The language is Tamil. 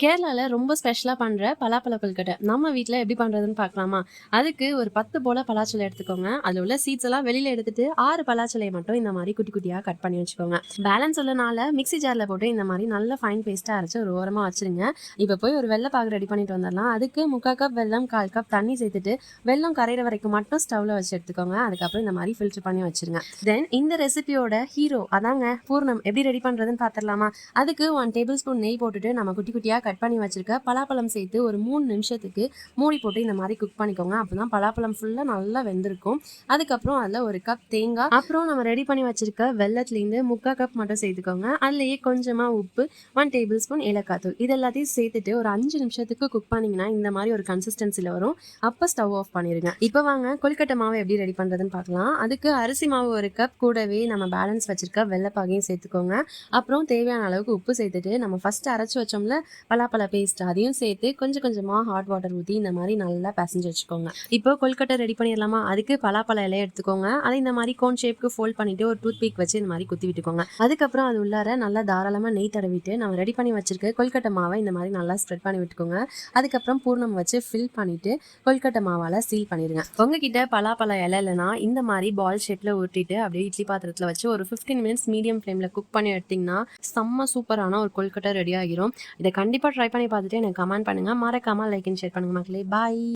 கேரளாவில் ரொம்ப ஸ்பெஷலாக பண்ணுற பலாப்பழ கொல்கட்டை நம்ம வீட்டில் எப்படி பண்ணுறதுன்னு பார்க்கலாமா அதுக்கு ஒரு பத்து போல பலாச்சலை எடுத்துக்கோங்க. அதில் உள்ள சீட்ஸ் எல்லாம் வெளியில் எடுத்துட்டு ஆறு பலாச்சலையை மட்டும் இந்த மாதிரி குட்டி குட்டியாக கட் பண்ணி வச்சுக்கோங்க. பேலன்ஸ் உள்ளனால மிக்ஸி ஜாரில் போட்டு இந்த மாதிரி நல்ல ஃபைன் பேஸ்ட்டாக அரைச்சி ஒரு ஓரமாக வச்சுருங்க. இப்போ போய் ஒரு வெள்ளை பாகு ரெடி பண்ணிட்டு வந்துடலாம். அதுக்கு முக்கால் கப் வெல்லம் கால் கப் தண்ணி சேர்த்துட்டு வெல்லம் கரையிற வரைக்கும் மட்டும் ஸ்டவ்வில் வச்சு எடுத்துக்கோங்க. அதுக்கப்புறம் இந்த மாதிரி ஃபில்டர் பண்ணி வச்சிருங்க. தென் இந்த ரெசிபியோட ஹீரோ அதாங்க பூர்ணம். எப்படி ரெடி பண்ணுறதுன்னு பார்த்துடலாமா அதுக்கு ஒன் டேபிள் ஸ்பூன் நெய் போட்டுட்டு நம்ம குட்டி குட்டியாக கட் பண்ணி வச்சிருக்க. பலாப்பழம் சேர்த்து ஒரு மூணு நிமிஷத்துக்கு மூடி போட்டு இந்த மாதிரி குக் பண்ணிக்கோங்க. அப்போ தான் பலாப்பழம் ஃபுல்லாக நல்லா வெந்திருக்கும். அதுக்கப்புறம் அதில் ஒரு கப் தேங்காய். அப்புறம் நம்ம ரெடி பண்ணி வச்சுருக்க வெள்ளத்துலேருந்து முக்கால் கப் மட்டும் சேர்த்துக்கோங்க. அதுலேயே கொஞ்சமாக உப்பு ஒன் டேபிள் ஸ்பூன் ஏலக்காய் தூள். இது எல்லாத்தையும் சேர்த்துட்டு ஒரு அஞ்சு நிமிஷத்துக்கு குக் பண்ணிங்கன்னா இந்த மாதிரி ஒரு கன்சிஸ்டன்சியில் வரும். அப்போ ஸ்டவ் ஆஃப் பண்ணிடுங்க இப்போ வாங்க கொல்கட்டை மாவு எப்படி ரெடி பண்ணுறதுன்னு பார்க்கலாம். அதுக்கு அரிசி மாவு ஒரு கப் கூடவே நம்ம பேலன்ஸ் வச்சுருக்க வெள்ளைப்பாகையும் சேர்த்துக்கோங்க. அப்புறம் தேவையான அளவுக்கு உப்பு சேர்த்துட்டு நம்ம ஃபஸ்ட்டு அரைச்சி வச்சோம்ல பலாப்பழ பேஸ்ட் அதையும் சேர்த்து கொஞ்சம் கொஞ்சமாக ஹாட் வாட்டர் ஊற்றி இந்த மாதிரி நல்லா பிசைஞ்சு வச்சுக்கோங்க. இப்போ கொல்கட்டை ரெடி பண்ணிடலாமா? அதுக்கு பலாப்பழ இலையை எடுத்துக்கோங்க. அதை இந்த மாதிரி கோன் ஷேப்க்கு ஃபோல்ட் பண்ணிட்டு ஒரு டூத் பீக் வச்சு இந்த மாதிரி குத்தி விட்டுக்கோங்க. அதுக்கப்புறம் அது உள்ளார நல்லா தாராளமாக நெய் தடவிட்டு நம்ம ரெடி பண்ணி வச்சிருக்க கொல்கட்டை மாவை இந்த மாதிரி நல்லா ஸ்ப்ரெட் பண்ணி விட்டுக்கோங்க. அதுக்கப்புறம் பூர்ணம் வச்சு ஃபில் பண்ணிட்டு கொல்கட்டை மாவால் சீல் பண்ணிடுங்க. உங்ககிட்ட பலாப்பழ இலை இல்லைன்னா இந்த மாதிரி பால் ஷேப்பில் ஊட்டிட்டு அப்படியே இட்லி பாத்திரத்தில் வச்சு ஒரு ஃபிஃப்டீன் மினிட்ஸ் மீடியம் ஃப்ளேமில் குக் பண்ணி எடுத்திங்கன்னா செம்ம சூப்பரான ஒரு கொல்கட்டை ரெடி ஆகிரும். இதை கண்டிப்பாக கண்டிப்பாக ட்ரை பண்ணி பார்த்துட்டு எனக்கு கமெண்ட் பண்ணுங்கள் மறக்காமல் லைக் அண்ட் ஷேர் பண்ணுங்கள் மக்களே. பாய்